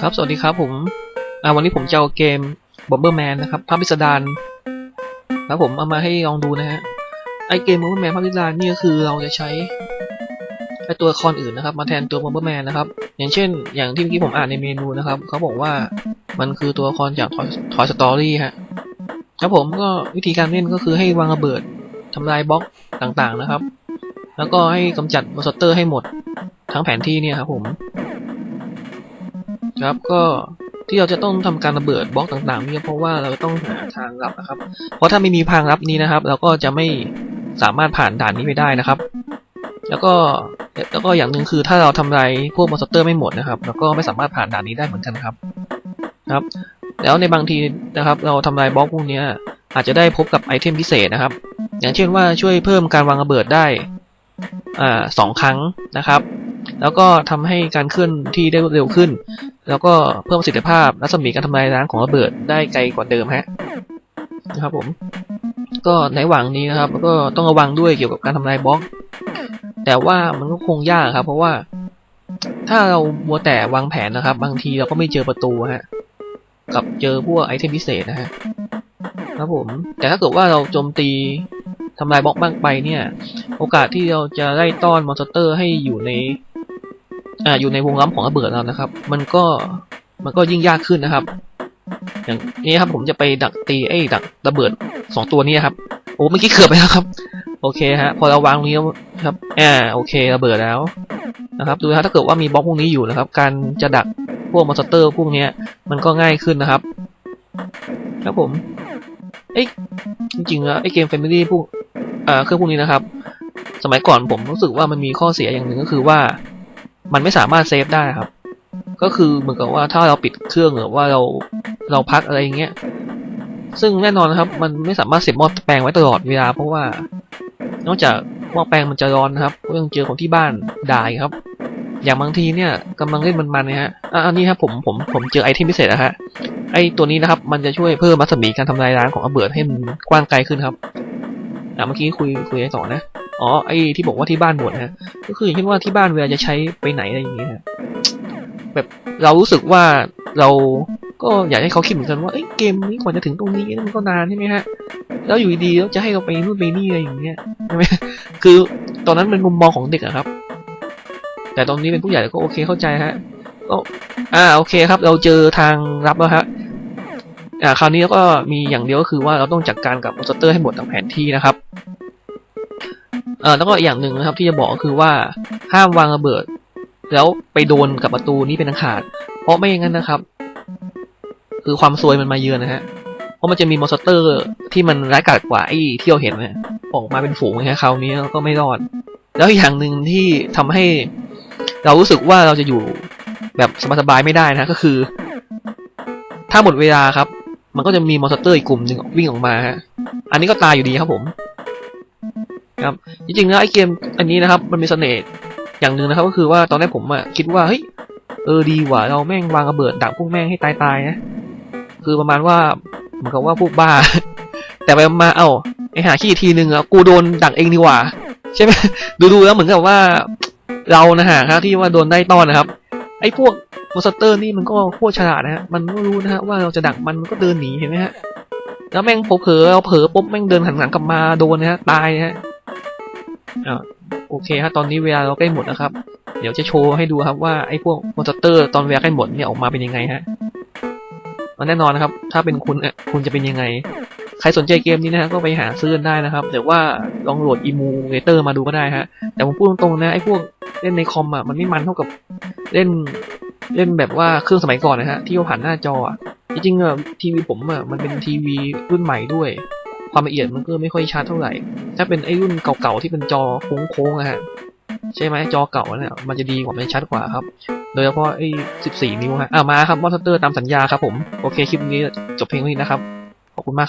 ครับ สวัสดีครับผมวันนี้ผมจะเอาเกม Bomberman นะครับ ภาพพิสดารครับผมเอามาให้ลองดูนะฮะ ไอเกม Bomberman ภาพพิสดารนี่ก็คือเราจะใช้ไอตัวละครอื่นนะครับ มาแทนตัว Bomberman นะครับ อย่างเช่น อย่างที่เมื่อกี้ผมอ่านในเมนูนะครับ เขาบอกว่ามันคือตัวละครจาก Toy Toy Story ฮะ ครับผมก็วิธีการเล่นก็คือให้วางระเบิดทำลายบล็อกต่างๆนะครับ แล้วก็ให้กำจัดมอนสเตอร์ให้หมดทั้งแผนที่เนี่ยครับผม ครับก็ที่เราจะต้องทำการระเบิดบล็อกต่างๆเนี่ยเพราะว่าเราต้องหาทางลับนะครับ เพราะถ้าไม่มีทางลับนี้นะครับ เราก็จะไม่สามารถผ่านด่านนี้ไปได้นะครับ แล้วก็แล้วก็อย่างหนึ่งคือถ้าเราทำลายพวกมอนสเตอร์ไม่หมดนะครับเราก็ไม่สามารถผ่านด่านนี้ได้เหมือนกันครับครับ แล้วในบางทีนะครับ เราทำลายบล็อกพวกนี้อาจจะได้พบกับไอเทมพิเศษนะครับ อย่างเช่นว่าช่วยเพิ่มการวางระเบิดได้อ่าสองครั้งนะครับ แล้วก็ทำให้การเคลื่อนที่ได้รวดเร็วขึ้น แล้วก็เพิ่มประสิทธิภาพรัศมีการทำลายล้างของระเบิดได้ไกลกว่าเดิมฮะนะครับผม ก็ในหว่างนี้นะครับก็ต้องระวังด้วยเกี่ยวกับการทำลายบล็อก แต่ว่ามันก็คงยากครับ เพราะว่า ถ้าเรามัวแต่วางแผนนะครับ บางทีเราก็ไม่เจอประตูฮะกับเจอพวกไอเทมพิเศษนะฮะครับผม แต่ถ้าเกิดว่าเราโจมตีทำลายบล็อกมากไปเนี่ย โอกาสที่เราจะไล่ต้อนมอนสเตอร์ให้อยู่ใน อ่าอยู่ในวงล้ำของระเบิดเรานะครับ มันก็มันก็ยิ่งยากขึ้นนะครับ อย่างนี้ครับผมจะไปดักตีไอ้ดักระเบิดสองตัวนี้ครับ โอ้เมื่อกี้เกือบไปแล้วครับ โอเคฮะ พอเราวางตรงนี้ครับอ่าโอเคระเบิดแล้วนะครับ ดูนะถ้าเกิดว่ามีบล็อกพวกนี้อยู่นะครับ การจะดักพวกมอนสเตอร์พวกเนี้ยมันก็ง่ายขึ้นนะครับครับผมเอ้จริงๆแล้วไอ้เกม Family พวกอ่าเครื่องพวกนี้นะครับ สมัยก่อนผมรู้สึกว่ามันมีข้อเสียอย่างหนึ่งก็คือว่า มันไม่สามารถเซฟได้ครับ ก็คือเหมือนกับว่าถ้าเราปิดเครื่องหรือว่าเราเราพักอะไรอย่างเงี้ย ซึ่งแน่นอนนะครับ มันไม่สามารถเสียบหม้อแปลงไว้ตลอดเวลาเพราะว่า นอกจากหม้อแปลงมันจะร้อนนะครับก็ยังเจอของที่บ้านด่าครับ อย่างบางทีเนี่ยกำลังเล่นมันๆเนี่ยฮะอะอันนี้ครับผมผมผมเจอไอเทมพิเศษนะฮะไอตัวนี้นะครับ มันจะช่วยเพิ่มรัศมีการทำลายล้างของระเบิร์ดให้มันกว้างไกลขึ้นครับอะเมื่อกี้คุยคุยไรต่อนะ อ๋อไอ้ที่บอกว่าที่บ้านหมดนะฮะก็คืออย่างเช่นว่าที่บ้านเวลาจะใช้ไปไหนอะไรอย่างเงี้ยแบบเรารู้สึกว่าเราก็อยากให้เขาคิดเหมือนกันว่าเอ้ยเกมนี้กว่าจะถึงตรงนี้มันก็นานใช่ไหมฮะแล้วอยู่ดีๆแล้วจะให้เราไปนู่นไปนี่อะไรอย่างเงี้ยใช่ไหมคือตอนนั้นเป็นมุมมองของเด็กอะครับ แต่ตอนนี้เป็นผู้ใหญ่ก็โอเคเข้าใจฮะก็อ่าโอเคครับ เราเจอทางรับแล้วฮะอ่าคราวนี้ก็มีอย่างเดียวก็คือว่าเราต้องจัดการกับมอนสเตอร์ให้หมดทั้งแผนที่นะครับ เออแล้วก็อย่างหนึ่งนะครับที่จะบอกก็คือว่าห้ามวางระเบิด แล้วไปโดนกับประตูนี้เป็นอันขาด เพราะไม่อย่างนั้นนะครับ คือความซวยมันมาเยือนนะฮะเพราะมันจะมีมอนสเตอร์ที่มันร้ายกาจกว่าไอ้ที่เราเห็นนะออกมาเป็นฝูงนะฮะคราวนี้ก็ไม่รอด แล้วอย่างหนึ่งที่ทำให้ เรารู้สึกว่าเราจะอยู่แบบสบายๆไม่ได้นะก็คือ ถ้าหมดเวลาครับ มันก็จะมีมอนสเตอร์อีกกลุ่มหนึ่งวิ่งออกมาฮะอันนี้ก็ตายอยู่ดีครับผม ครับจริงๆแล้วไอเกมอันนี้นะครับมันมีเสน่ห์อย่างหนึ่งนะครับก็คือว่าตอนแรกผมอะคิดว่าเฮ้ยเออดีว่ะเราแม่งวางระเบิดดักพวกแม่งให้ตายๆนะคือประมาณว่าเหมือนกับว่าพวกบ้า แต่ไปมาเอ้าไอหาขี้อีกทีหนึ่งอะกูโดนดักเองดีกว่าใช่ไหมดูๆแล้วเหมือนกับว่าเรานะฮะครับที่ว่าโดนได้ต้อนนะครับ ไอ้พวกมอนสเตอร์นี่มันก็โคตรฉลาดนะฮะมันก็รู้นะฮะว่าเราจะดักมันมันก็เดินหนีเห็นไหมฮะแล้วแม่งเผลอเราเผลอปุ๊บแม่งเดินหันหลังกลับมาโดนนะฮะตายนะฮะ อ่าโอเคฮะตอนนี้เวลาเราใกล้หมดนะครับ เดี๋ยวจะโชว์ให้ดูครับว่าไอ้พวกมอนสเตอร์ตอนเวลาใกล้หมดเนี่ยออกมาเป็นยังไงฮะมันแน่นอนนะครับ ถ้าเป็นคุณเอ่อคุณจะเป็นยังไง ใครสนใจเกมนี้นะฮะก็ไปหาซื้อได้นะครับหรือว่าลองโหลดอีมูเลเตอร์มาดูก็ได้ฮะ แต่ผมพูดตรงๆนะไอ้พวกเล่นในคอมอะมันไม่มันเท่ากับเล่นเล่นแบบว่าเครื่องสมัยก่อนนะฮะที่เราผ่านหน้าจออะจริงๆอะทีวีผมอะมันเป็นทีวีรุ่นใหม่ด้วย ความละเอียดมันก็ไม่ค่อยชัดเท่าไหร่ ถ้าเป็นไอ้รุ่นเก่าๆที่เป็นจอโค้งๆนะฮะใช่ไหมจอเก่าเนี่ยมันจะดีกว่ามันชัดกว่าครับ โดยเฉพาะไอ้14 นิ้วฮะอ่ามาครับมอสเตอร์ตามสัญญาครับผม โอเค คลิปนี้จบเพียงเท่านี้นะครับ ขอบคุณมากครับ